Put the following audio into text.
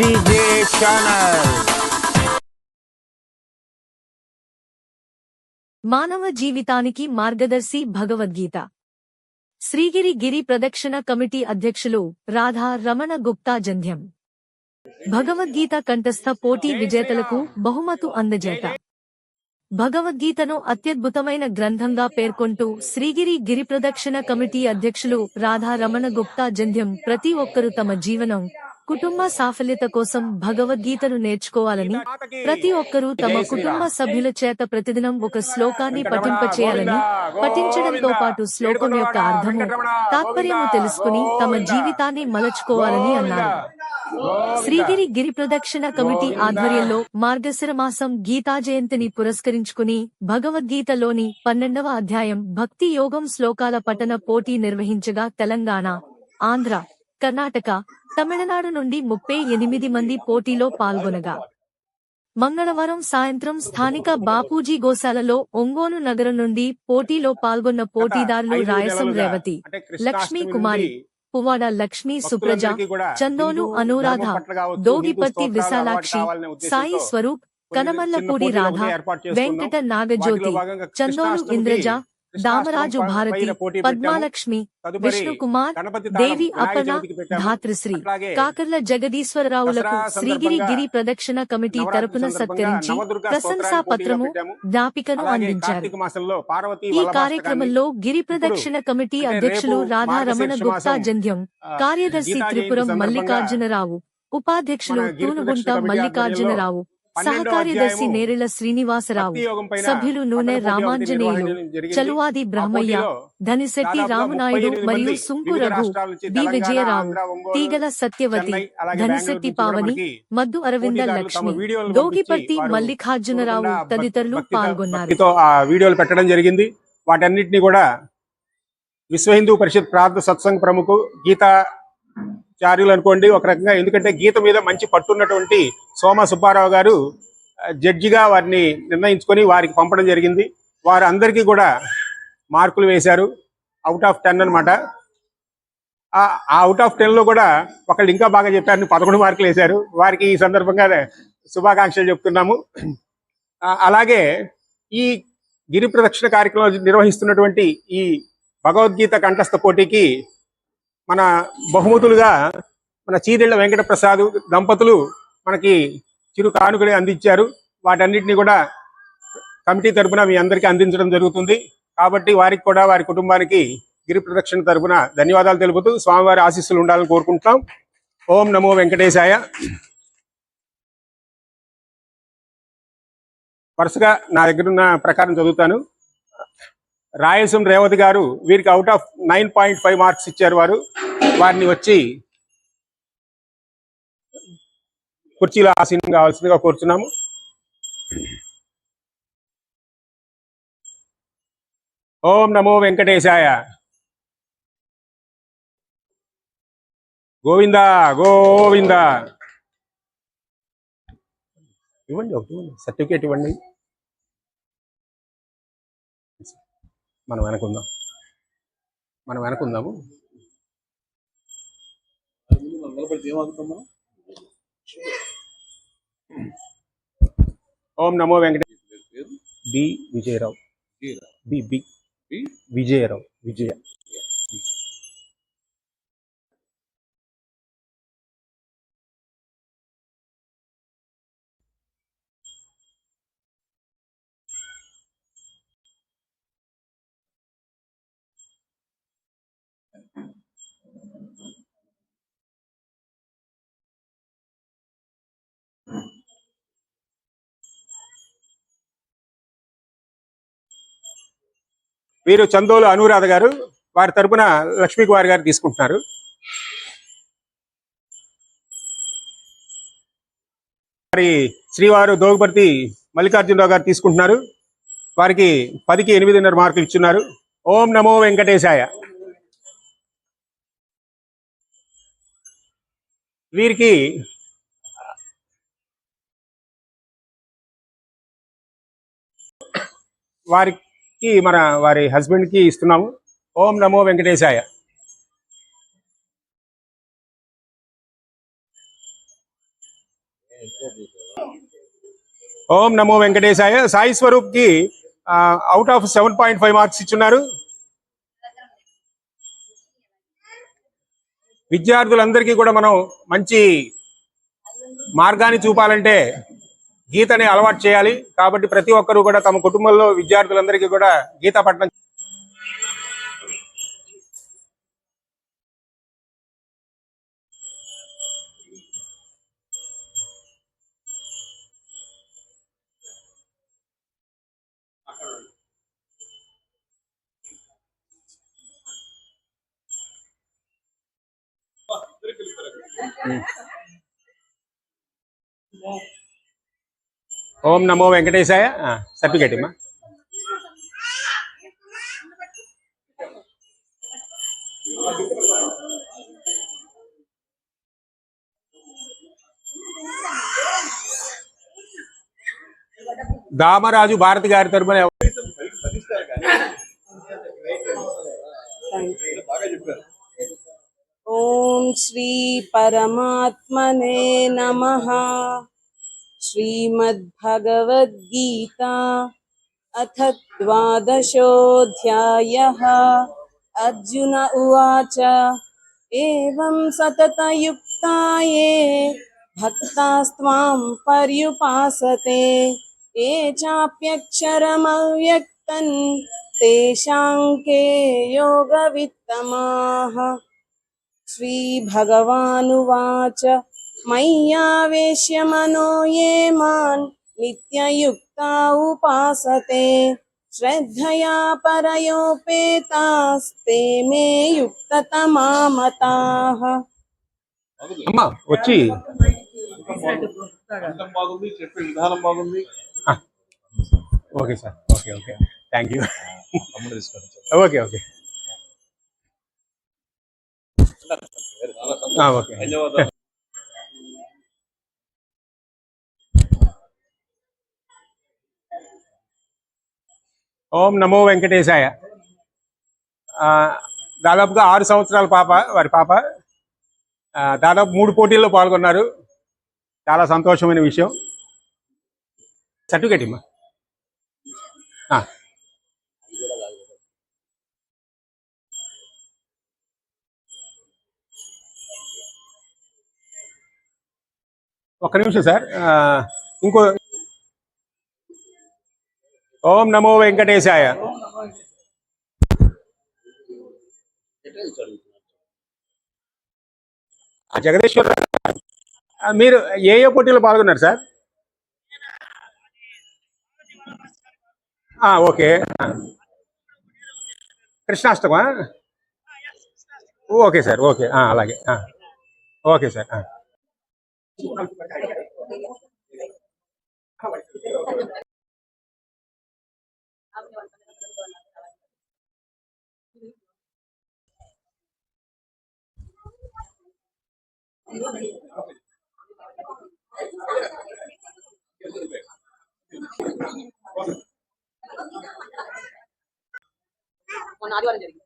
DJ channel మానవ జీవితానికి మార్గదర్శి భగవద్గీత. శ్రీగిరి గిరి ప్రదక్షిణ కమిటీ అధ్యక్షులు రాధా రమణ గుప్తా జంధ్యం. భగవద్గీత కంఠస్థ పోటీ విజేతలకు బహుమతు అందజేత. భగవద్గీతను అత్యద్భుతమైన గ్రంథంగా పేర్కొంటూ శ్రీగిరి గిరి ప్రదక్షిణ కమిటీ అధ్యక్షులు రాధా రమణ గుప్తా జంధ్యం ప్రతి ఒక్కరూ తమ జీవనం కుటుంబ సాఫల్యత కోసం భగవద్గీతను నేర్చుకోవాలని ప్రతి ఒక్కరూ తమ కుటుంబ సభ్యుల చేత ప్రతిదినం ఒక శ్లోకాన్ని పఠింపచేయాలని పఠించడంతో పాటు శ్లోకం యొక్క అర్థము తాత్పర్యము తెలుసుకుని తమ జీవితాన్ని మలచుకోవాలని అన్నారు. శ్రీగిరి గిరి ప్రదక్షిణ కమిటీ ఆధ్వర్యంలో మార్గశిర మాసం గీతా జయంతిని పురస్కరించుకుని భగవద్గీతలోని పన్నెండవ అధ్యాయం భక్తి యోగం శ్లోకాల పఠన పోటీ నిర్వహించగా తెలంగాణ ఆంధ్ర కర్ణాటక తమిళనాడు నుండి ముప్పై ఎనిమిది మంది పోటీలో పాల్గొనగా. మంగళవారం సాయంత్రం స్థానిక బాపూజీ గోశాలలో ఒంగోలు నగరం నుండి పోటీలో పాల్గొన్న పోటీదారులు రాయసం రేవతి లక్ష్మీ కుమారి పువ్వాడ లక్ష్మీ సుప్రజ చందోలు అనురాధ దోగిపత్తి విశాలాక్షి సాయి స్వరూప్ కనమల్లపూడి రాధ వెంకట నాగజ్యోతి చందోలు ఇంద్రజ దామరాజు భారతి పద్మాలక్ష్మి విష్ణుకుమార్ దేవి అపర్ణ ధాత్రిశ్రీ కాకర్ల జగదీశ్వరరావులకు శ్రీగిరి గిరి ప్రదక్షిణ కమిటీ తరపున సత్కరించి ప్రశంసా పత్రము జ్ఞాపికను అందించారు. ఈ కార్యక్రమంలో గిరి ప్రదక్షిణ కమిటీ అధ్యక్షులు రాధా రమణ గుప్తా జంధ్యం కార్యదర్శి త్రిపురం మల్లికార్జునరావు ఉపాధ్యక్షులు తూనుగుంట మల్లికార్జునరావు సహకార్యదర్శి నేరెళ్ళ శ్రీనివాసరావు. సభ్యులు నూనె రామాంజనేయులు చలువాది బ్రహ్మయ్య ధనిశెట్టి రామనాయుడు మరియు సుంకు రఘు బి విజయరావు తీగల సత్యవతి ధనిశెట్టి పావని మద్దు అరవింద లక్ష్మి దోగిపర్తి మల్లికార్జునరావు తదితరులు పాల్గొన్నారు. వీడియోలు పెట్టడం జరిగింది. వాటన్నిటిని కూడా విశ్వ హిందూ పరిషత్ ప్రాంత సత్సంగ్ ప్రముఖు గీతా చార్యులు అనుకోండి ఒక రకంగా ఎందుకంటే గీత మీద మంచి పట్టున్నటువంటి సోమ సుబ్బారావు గారు జడ్జిగా వారిని నిర్ణయించుకొని వారికి పంపడం జరిగింది. వారు అందరికీ కూడా మార్కులు వేశారు. అవుట్ ఆఫ్ టెన్ అనమాట ఆ అవుట్ ఆఫ్ టెన్లో కూడా ఒకళ్ళు ఇంకా బాగా చెప్పారని పదకొండు మార్కులు వేశారు. వారికి ఈ సందర్భంగా శుభాకాంక్షలు చెప్తున్నాము. అలాగే ఈ గిరి ప్రదక్షిణ కార్యక్రమం నిర్వహిస్తున్నటువంటి ఈ భగవద్గీత కంఠస్థ పోటీకి మన బహుమతులుగా మన చీరెళ్ళ వెంకట ప్రసాద్ దంపతులు మనకి చిరు కానుకలు అందించారు. వాటన్నిటిని కూడా కమిటీ తరపున మీ అందరికీ అందించడం జరుగుతుంది. కాబట్టి వారికి కూడా వారి కుటుంబానికి గిరి ప్రదక్షిణ తరఫున ధన్యవాదాలు తెలుపుతూ స్వామివారి ఆశీస్సులు ఉండాలని కోరుకుంటున్నాం. ఓం నమో వెంకటేశాయ. వరుసగా నా దగ్గరున్న ప్రకారం చదువుతాను. రాయలసీమ రేవతి గారు వీరికి out of nine point five marks ఇచ్చారు వారు. వారిని వచ్చి కుర్చీలో ఆసీనం కావాల్సిందిగా కోరుచున్నాము. ఓం నమో వెంకటేశాయ. గోవింద గోవింద. ఇవ్వండి ఒకటి ఇవ్వండి. సర్టిఫికేట్ ఇవ్వండి. మనం వెనకుందాం. మనం వెనకుందాము. ఓం నమో Venkateswara B Vijayarao. B B. Vijayarao. Vijaya. వీరు చందోలు అనురాధ గారు వారి తరపున లక్ష్మీ కుమార్ గారు తీసుకుంటున్నారు. వారి శ్రీవారు దోగుపర్తి మల్లికార్జునరావు గారు తీసుకుంటున్నారు. వారికి పదికి ఎనిమిదిన్నర మార్కులు ఇచ్చున్నారు. ఓం నమో వెంకటేశాయ. వీరికి వారికి కి మన వారి హస్బెండ్కి ఇస్తున్నాము. ఓం నమో వెంకటేశాయ. ఓం నమో వెంకటేశాయ. Sai స్వరూప్కి out of seven point five marks ఇచ్చున్నారు. విద్యార్థులందరికీ కూడా మనం మంచి మార్గాన్ని చూపాలంటే గీతని అలవాటు చేయాలి. కాబట్టి ప్రతి ఒక్కరూ కూడా తమ కుటుంబంలో విద్యార్థులందరికీ కూడా గీత పట్టణం ओम नमो वेंकटेशय। सर्टिफिकेटी मा। दामराजु भारति गार तरफ़ ओम श्री परमात्मने नमः। श्रीमद्भगवद्गीता अथ द्वादशोऽध्यायः। अर्जुन उवाच, एवं सततयुक्ता ये भक्तास्त्वां पर्युपासते, ये चाप्यक्षरमव्यक्तन् तेषां के योगवित्तमाः। श्रीभगवानुवाच मय्यावेश्य मनो ये मान् नित्ययुक्ता उपासते श्रद्धया परयोपेतास्ते मे युक्ततमा मताः అమ్మా వచ్చి అర్థం బాగుంది చెప్పే విధానం బాగుంది ఆ, okay sir okay okay thank you తమ్ముడు తీసుకోండి ఓకే ఓకే ఆ, ఓకే ఓం నమో వెంకటేశాయ. దాదాపుగా ఆరు సంవత్సరాల పాప వారి పాప. దాదాపు మూడు పోటీల్లో పాల్గొన్నారు. చాలా సంతోషమైన విషయం. సర్టిఫికేట్ ఇమ్మా. ఒక్క నిమిషం సార్. ఇంకో ఓం నమో వెంకటేశాయ. జగదీశ్వర మీరు ఏ ఏ పోటీలో పాల్గొన్నారు sir? Okay. కృష్ణాష్టమా? Okay sir okay. అలాగే. ఓకే సార్ మొన్న ఆదివారం జరిగింది